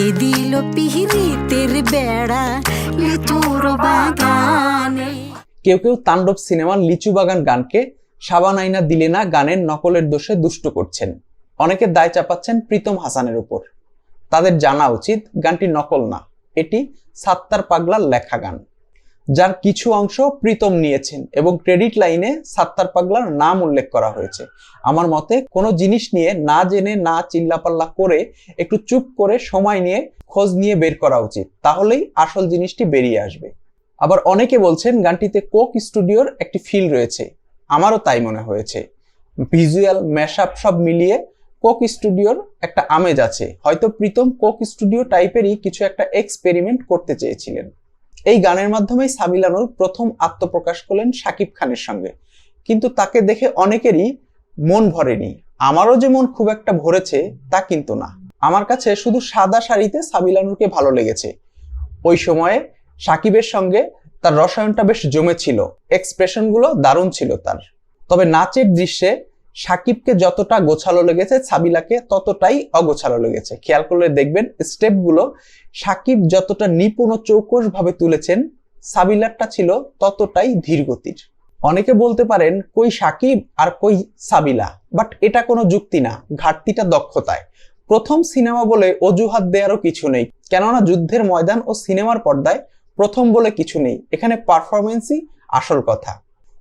কে দিল পিহিরিতের বেড়া লিচুর বাগানে? কেউ কেউ তাণ্ডব সিনেমার লিচু বাগান গানকে সাবান আইনা দিলে না গানের নকলের দোষে দুষ্ট করছেন। অনেকে দায় চাপাচ্ছেন প্রীতম হাসানের উপর। তাদের জানা উচিত গানটি নকল না, এটি সাত্তার পাগলার লেখা গান। যার কিছু অংশ প্রীতম নিয়েছেন এবং ক্রেডিট লাইনে সাত্তার পাগলার নাম উল্লেখ করা হয়েছে। আমার মতে কোনো জিনিস নিয়ে না জেনে, না চিল্লাপাল্লা করে একটু চুপ করে সময় নিয়ে খোঁজ নিয়ে বের করা উচিত। তাহলেই আসল জিনিসটি বেরিয়ে আসবে। আবার অনেকে বলছেন গানটিতে কোক স্টুডিওর একটি ফিল রয়েছে। আমারও তাই মনে হয়েছে। ভিজুয়াল ম্যাশআপ সব মিলিয়ে কোক স্টুডিওর একটা আমেজ আছে। হয়তো প্রীতম কোক স্টুডিও টাইপেরই কিছু একটা এক্সপেরিমেন্ট করতে চেয়েছিলেন। এই গানের মাধ্যমেই সাবিলানুর প্রথম আত্মপ্রকাশ করলেন সাকিব খানের সঙ্গে। কিন্তু তাকে দেখে অনেকেরই মন ভরেনি। আমারও যে মন খুব একটা ভরেছে, তা কিন্তু না। আমার কাছে শুধু সাদা শাড়িতে সাবিলানুরকে ভালো লেগেছে। ওই সময়ে সাকিবের সঙ্গে তার রসায়নটা বেশ জমেছিল। এক্সপ্রেশনগুলো দারুণ ছিল তার। তবে নাচের দৃশ্যে সাকিবকে যতটা গোছালো লেগেছে, সাবিলাকে ততটাই অগোছালো লেগেছে। খেয়াল করলে দেখবেন স্টেপগুলো সাকিব যতটা নিপুণ ও চৌকস ভাবে তুলেছেন, সাবিলারটা ছিল ততটাই ধীরগতির অনেকে বলতে পারেন, কই সাকিব আর কই সাবিলা? বাট এটা কোনো যুক্তি না, ঘাটতিটা দক্ষতায়। প্রথম সিনেমা বলে অজুহাত দেওয়ারও কিছু নেই। কেননা যুদ্ধের ময়দান ও সিনেমার পর্দায় প্রথম বলে কিছু নেই। এখানে পারফরমেন্সই আসল কথা।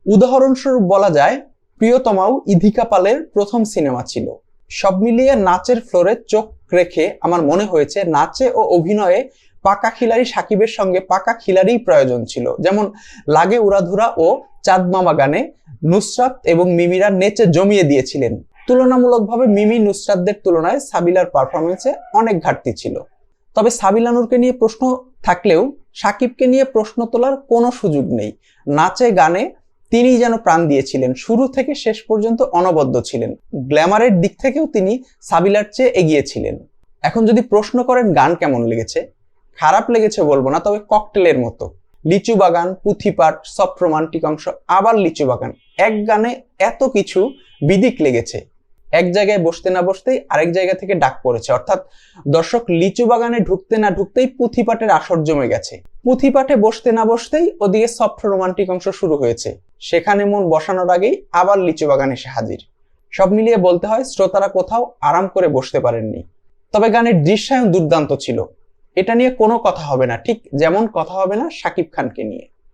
উদাহরণস্বরূপ বলা যায় প্রিয়তমাও ইধিকা পালের প্রথম সিনেমা ছিল। সব মিলিয়ে নাচের ফ্লোরে চোখ রেখে আমার মনে হয়েছে নাচে ও অভিনয়ে পাকা খিলাড়ি সাকিবের সঙ্গে পাকা খিলাড়ি প্রয়োজন ছিল। যেমন লাগে উড়াধুরা ও চাঁদ মামা গানে নুসরাত এবং মিমিরা নেচে জমিয়ে দিয়েছিলেন। তুলনামূলকভাবে মিমি নুসরাতদের তুলনায় সাবিলার পারফরমেন্সে অনেক ঘাটতি ছিল। তবে সাবিলানুরকে নিয়ে প্রশ্ন থাকলেও সাকিবকে নিয়ে প্রশ্ন তোলার কোনো সুযোগ নেই। নাচে, গানে তিনি যেন প্রাণ দিয়েছিলেন। শুরু থেকে শেষ পর্যন্ত অনবদ্য ছিলেন। গ্ল্যামারের দিক থেকেও তিনি সাবিলার চেয়ে এগিয়েছিলেন। এখন যদি প্রশ্ন করেন, গান কেমন লেগেছে? খারাপ লেগেছে বলব না, তবে ককটেলের মতো। লিচু বাগান পুঁথিপাট সফট রোমান্টিক অংশ, আবার লিচু বাগান। এক গানে এত কিছু বিদিক লেগেছে। এক জায়গায় বসতে না বসতেই আরেক জায়গা থেকে ডাক পড়েছে। অর্থাৎ দর্শক লিচু বাগানে ঢুকতে না ঢুকতেই পুঁথিপাটের আসর জমে গেছে। পুঁথিপাঠে বসতে না বসতেই ওদিকে সফট রোমান্টিক অংশ শুরু হয়েছে। সেখানে মন বসানোর আগেই আবার লিচু বাগান এসে হাজির। সব মিলিয়ে বলতে হয়, শ্রোতারা কোথাও আরাম করে বসতে পারেননি। তবে গানের দৃশ্যায়ন দুর্দান্ত ছিল। এটা নিয়ে কোনো কথা হবে না। ঠিক যেমন কথা হবে না শাকিব খানকে নিয়ে।